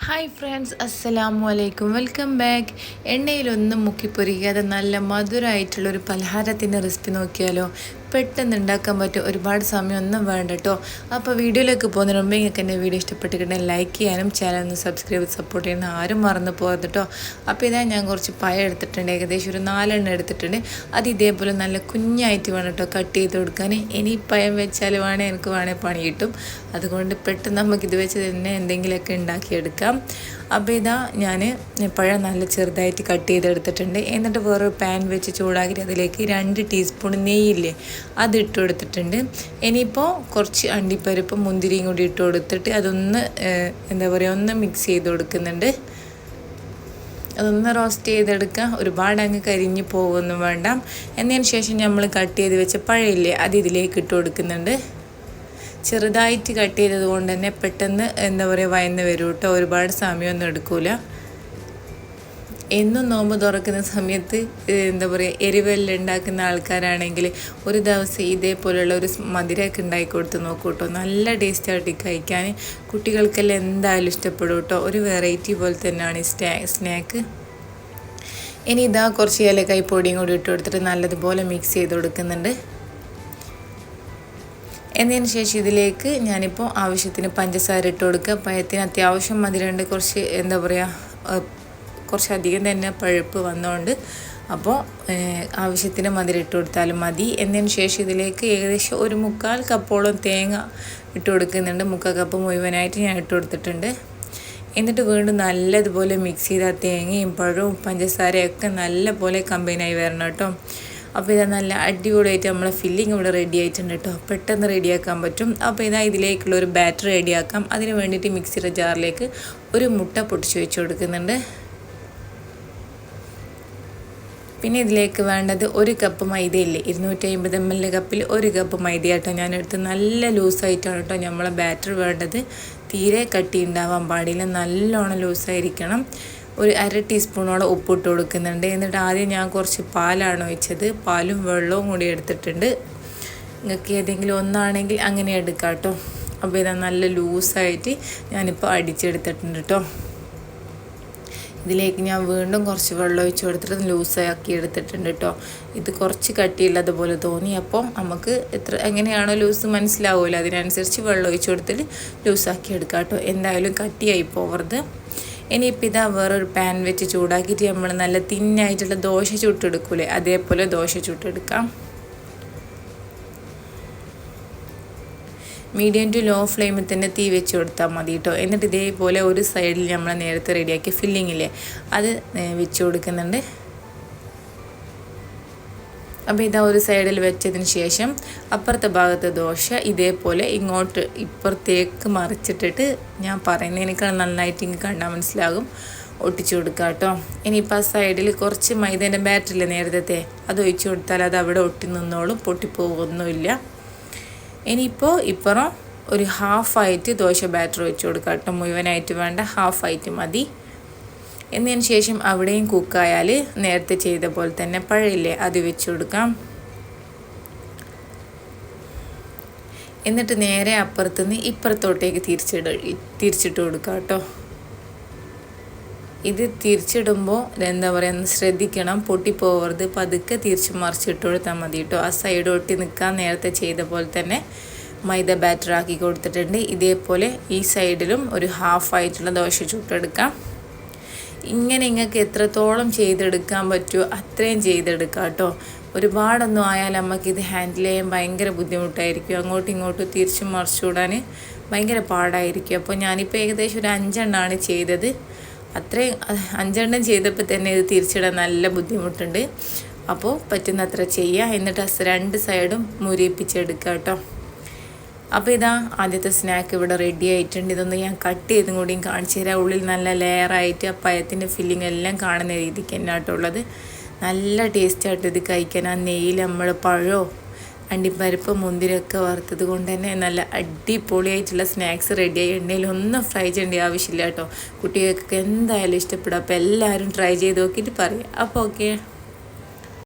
Hi friends അസ്സലാമു അലൈക്കും welcome back എണ്ണയിലൊന്നും മുക്കി പൊരിക്കാതെ നല്ല മധുരമായിട്ടുള്ളൊരു പലഹാരത്തിന്റെ റെസിപ്പി നോക്കിയാലോ? പെട്ടെന്ന് ഉണ്ടാക്കാൻ പറ്റും ഒരുപാട് സമയമൊന്നും വേണ്ട കേട്ടോ അപ്പോൾ വീഡിയോയിലേക്ക് പോകുന്നതിന് മുമ്പ് നിങ്ങൾക്ക് എന്റെ വീഡിയോ ഇഷ്ടപ്പെട്ടിട്ടുണ്ടെങ്കിൽ ലൈക്ക് ചെയ്യാനും ചാനൽ ഒന്ന് സബ്സ്ക്രൈബ് സപ്പോർട്ട് ചെയ്യാനും ആരും മറന്നു പോകരുത് കേട്ടോ അപ്പോൾ ഇതാ ഞാൻ കുറച്ച് പഴ എടുത്തിട്ടുണ്ട്. ഏകദേശം ഒരു നാലെണ്ണം എടുത്തിട്ടുണ്ട്. അത് ഇതേപോലെ നല്ല കുഞ്ഞായിട്ട് വേണം കേട്ടോ കട്ട് ചെയ്ത് കൊടുക്കാൻ. ഇനി പഴം വെച്ചാൽ വേണേൽ എനിക്ക് വേണേൽ പണി കിട്ടും. അതുകൊണ്ട് പെട്ടെന്ന് ഇത് വെച്ച് തന്നെ എന്തെങ്കിലുമൊക്കെ ഉണ്ടാക്കിയെടുക്കാം. അപ്പോൾ ഇതാ ഞാൻ പഴം നല്ല ചെറുതായിട്ട് കട്ട് ചെയ്തെടുത്തിട്ടുണ്ട്. എന്നിട്ട് വേറൊരു പാൻ വെച്ച് ചൂടാക്കി അതിലേക്ക് രണ്ട് ടീസ്പൂൺ നെയ്യില്ലേ അത് ഇട്ട് കൊടുത്തിട്ടുണ്ട്. ഇനിയിപ്പോൾ കുറച്ച് അണ്ടിപ്പരിപ്പ് മുന്തിരിയും കൂടി ഇട്ട് കൊടുത്തിട്ട് അതൊന്ന് എന്താ പറയുക ഒന്ന് മിക്സ് ചെയ്ത് കൊടുക്കുന്നുണ്ട്. അതൊന്ന് റോസ്റ്റ് ചെയ്തെടുക്കുക ഒരുപാട് അങ്ങ് കരിഞ്ഞ് പോകുമൊന്നും വേണ്ട. എന്നതിന് ശേഷം നമ്മൾ കട്ട് ചെയ്ത് വെച്ച പഴയില്ലേ അത് ഇതിലേക്ക് ഇട്ട് കൊടുക്കുന്നുണ്ട്. ചെറുതായിട്ട് കട്ട് ചെയ്തത് കൊണ്ട് തന്നെ പെട്ടെന്ന് എന്താ പറയുക വയന്ന് വരും കേട്ടോ ഒരുപാട് സമയമൊന്നും എടുക്കില്ല എന്നും നോമ്പ് തുറക്കുന്ന സമയത്ത് എന്താ പറയുക എരിവെല്ലാം ഉണ്ടാക്കുന്ന ആൾക്കാരാണെങ്കിൽ ഒരു ദിവസം ഇതേപോലെയുള്ള ഒരു മധുരമൊക്കെ ഉണ്ടാക്കി കൊടുത്ത് നോക്കൂ കേട്ടോ നല്ല ടേസ്റ്റായിട്ട് കഴിക്കാൻ. കുട്ടികൾക്കെല്ലാം എന്തായാലും ഇഷ്ടപ്പെടും കേട്ടോ. ഒരു വെറൈറ്റി പോലെ തന്നെയാണ് ഈ സ്നാ സ്നാക്ക് ഇനി ഇതാ കുറച്ച് ഏലക്കായ് പൊടിയും കൂടി ഇട്ട് കൊടുത്തിട്ട് നല്ലതുപോലെ മിക്സ് ചെയ്ത് കൊടുക്കുന്നുണ്ട്. എന്നതിന് ശേഷം ഇതിലേക്ക് ഞാനിപ്പോൾ ആവശ്യത്തിന് പഞ്ചസാര ഇട്ട് കൊടുക്കുക. പയത്തിന് അത്യാവശ്യം മധുരമുണ്ട്. കുറച്ച് എന്താ പറയുക കുറച്ചധികം തന്നെ പഴുപ്പ് വന്നുകൊണ്ട് അപ്പോൾ ആവശ്യത്തിന് മധുരം ഇട്ട് കൊടുത്താലും മതി. എന്നതിന് ശേഷം ഇതിലേക്ക് ഏകദേശം ഒരു മുക്കാൽ കപ്പോളം തേങ്ങ ഇട്ട് കൊടുക്കുന്നുണ്ട്. മുക്കാൽ കപ്പ് മുഴുവനായിട്ട് ഞാൻ ഇട്ട് കൊടുത്തിട്ടുണ്ട്. എന്നിട്ട് വീണ്ടും നല്ലതുപോലെ മിക്സ് ചെയ്ത തേങ്ങയും പഴവും പഞ്ചസാരയൊക്കെ നല്ലപോലെ കമ്പൈനായി വരണം കേട്ടോ. അപ്പോൾ ഇതാ നല്ല അടിപൊളിയായിട്ട് നമ്മളെ ഫില്ലിങ് ഇവിടെ റെഡി ആയിട്ടുണ്ട് കേട്ടോ. പെട്ടെന്ന് റെഡിയാക്കാൻ പറ്റും. അപ്പോൾ ഇതാ ഇതിലേക്കുള്ള ഒരു ബാറ്റർ റെഡിയാക്കാം അതിന് വേണ്ടിയിട്ട് മിക്സിയുടെ ജാറിലേക്ക് ഒരു മുട്ട പൊട്ടിച്ച് വെച്ച് കൊടുക്കുന്നുണ്ട്. പിന്നെ ഇതിലേക്ക് വേണ്ടത് ഒരു കപ്പ് മൈദയില്ലേ ഇരുന്നൂറ്റി അമ്പത് എം എൽ കപ്പിൽ ഒരു കപ്പ് മൈദ കേട്ടോ ഞാനെടുത്ത്. നല്ല ലൂസായിട്ടാണ് കേട്ടോ നമ്മളെ ബാറ്റർ വേണ്ടത്. തീരെ കട്ടി ഉണ്ടാവാൻ പാടില്ല. നല്ലോണം ലൂസായിരിക്കണം ഒരു അര ടീസ്പൂണോളം ഉപ്പിട്ട് കൊടുക്കുന്നുണ്ട്. എന്നിട്ട് ആദ്യം ഞാൻ കുറച്ച് പാലാണ് ഒഴിച്ചത്. പാലും വെള്ളവും കൂടി എടുത്തിട്ടുണ്ട്. നിങ്ങൾക്ക് ഏതെങ്കിലും ഒന്നാണെങ്കിൽ അങ്ങനെ എടുക്കാം കേട്ടോ അപ്പോൾ ഇതാ നല്ല ലൂസായിട്ട് ഞാനിപ്പോൾ അടിച്ചെടുത്തിട്ടുണ്ട് കേട്ടോ. ഇതിലേക്ക് ഞാൻ വീണ്ടും കുറച്ച് വെള്ളം ഒഴിച്ച് കൊടുത്തിട്ട് ലൂസാക്കി എടുത്തിട്ടുണ്ട് കേട്ടോ. ഇത് കുറച്ച് കട്ടിയുള്ളതുപോലെ തോന്നി. അപ്പോൾ നമുക്ക് എത്ര എങ്ങനെയാണോ ലൂസ് മനസ്സിലാവുമല്ലോ. അതിനനുസരിച്ച് വെള്ളം ഒഴിച്ച് കൊടുത്തിട്ട് ലൂസാക്കി എടുക്കാം കേട്ടോ. എന്തായാലും കട്ടിയായി പോവരുത്. ഇനിയിപ്പോൾ ഇതാ വേറൊരു പാൻ വെച്ച് ചൂടാക്കിയിട്ട് നമ്മൾ നല്ല തിന്നായിട്ടുള്ള ദോശ ചുട്ടെടുക്കൂലേ? അതേപോലെ ദോശ ചുട്ടെടുക്കാം. മീഡിയം ടു ലോ ഫ്ലെയിമിൽ തന്നെ തീ വെച്ച് കൊടുത്താൽ മതി കേട്ടോ എന്നിട്ട് ഇതേപോലെ ഒരു സൈഡിൽ നമ്മൾ നേരത്തെ റെഡിയാക്കിയ ഫില്ലിങ്ങില്ലേ അത് വെച്ച് കൊടുക്കുന്നുണ്ട്. അപ്പോൾ ഇതാ ഒരു സൈഡിൽ വെച്ചതിന് ശേഷം അപ്പുറത്തെ ഭാഗത്തെ ദോശ ഇതേപോലെ ഇങ്ങോട്ട് ഇപ്പുറത്തേക്ക് മറിച്ചിട്ടിട്ട് ഞാൻ പറയുന്നതിനേക്കാൾ നന്നായിട്ട് ഇങ്ങ് കണ്ടാൽ മനസ്സിലാകും. ഒട്ടിച്ചു കൊടുക്കുക കേട്ടോ ഇനിയിപ്പോൾ ആ സൈഡിൽ കുറച്ച് മൈദേന്റെ ബാറ്ററില്ലേ നേരത്തെ അത് ഒഴിച്ചു കൊടുത്താൽ അത് അവിടെ ഒട്ടി നിന്നോളും പൊട്ടിപ്പോകുന്നില്ല ഇനിയിപ്പോൾ ഇപ്പുറം ഒരു ഹാഫായിട്ട് ദോശ ബാറ്റർ വെച്ച് കൊടുക്കുക കേട്ടോ. മുഴുവനായിട്ട് വേണ്ട ഹാഫായിട്ട് മതി. എന്നതിന് ശേഷം അവിടെയും കുക്കായാൽ നേരത്തെ ചെയ്ത പോലെ തന്നെ പഴയില്ലേ അത് വെച്ച് കൊടുക്കാം. എന്നിട്ട് നേരെ അപ്പുറത്തുനിന്ന് ഇപ്പുറത്തോട്ടേക്ക് തിരിച്ചിട തിരിച്ചിട്ട് കൊടുക്കാം കേട്ടോ. ഇത് തിരിച്ചിടുമ്പോൾ എന്താ പറയുക ശ്രദ്ധിക്കണം. പൊട്ടിപ്പോവരുത് പതുക്കെ തിരിച്ച് മറിച്ചിട്ട് കൊടുത്താൽ മതി കേട്ടോ ആ സൈഡ് ഒട്ടി നിൽക്കാൻ നേരത്തെ ചെയ്ത പോലെ തന്നെ മൈദ ബാറ്റർ ആക്കി കൊടുത്തിട്ടുണ്ട്. ഇതേപോലെ ഈ സൈഡിലും ഒരു ഹാഫ് ആയിട്ടുള്ള ദോശ ചുട്ടെടുക്കാം. ഇങ്ങനെ നിങ്ങൾക്ക് എത്രത്തോളം ചെയ്തെടുക്കാൻ പറ്റുമോ അത്രയും ചെയ്തെടുക്കാം കേട്ടോ ഒരുപാടൊന്നും ആയാൽ ഇത് ഹാൻഡിൽ ചെയ്യാൻ ഭയങ്കര ബുദ്ധിമുട്ടായിരിക്കും. അങ്ങോട്ടും ഇങ്ങോട്ടും തിരിച്ചും മറിച്ചുവിടാൻ ഭയങ്കര പാടായിരിക്കും. അപ്പോൾ ഞാനിപ്പോൾ ഏകദേശം ഒരു അഞ്ചെണ്ണമാണ് ചെയ്തത്. അത്രയും അഞ്ചെണ്ണം ചെയ്തപ്പോൾ തന്നെ ഇത് തിരിച്ചിടാൻ നല്ല ബുദ്ധിമുട്ടുണ്ട്. അപ്പോൾ പറ്റുന്നത്ര ചെയ്യുക എന്നിട്ട് രണ്ട് സൈഡും മുരിപ്പിച്ചെടുക്കുക കേട്ടോ അപ്പോൾ ഇതാ ആദ്യത്തെ സ്നാക്ക് ഇവിടെ റെഡി ആയിട്ടുണ്ട്. ഇതൊന്ന് ഞാൻ കട്ട് ചെയ്തും കൂടിയും കാണിച്ചു തരാം. ഉള്ളിൽ നല്ല ലെയറായിട്ട് ആ പഴത്തിന്റെ ഫില്ലിംഗ് എല്ലാം കാണുന്ന രീതിക്ക് തന്നെ ആയിട്ടുള്ളത് നല്ല ടേസ്റ്റായിട്ട് ഇത് കഴിക്കാൻ. ആ നെയ്യിൽ നമ്മൾ പഴമോ അണ്ടിപ്പരിപ്പ് മുന്തിരിയൊക്കെ വറുത്തത് കൊണ്ട് തന്നെ നല്ല അടിപൊളിയായിട്ടുള്ള സ്നാക്സ് റെഡിയായി എണ്ണയിൽ ഒന്നും ഫ്രൈ ചെയ്യേണ്ട ആവശ്യമില്ല കേട്ടോ. കുട്ടികൾക്ക് എന്തായാലും ഇഷ്ടപ്പെടും. അപ്പോൾ എല്ലാവരും ട്രൈ ചെയ്ത് നോക്കിയിട്ട് പറയാം. അപ്പോൾ ഓക്കെ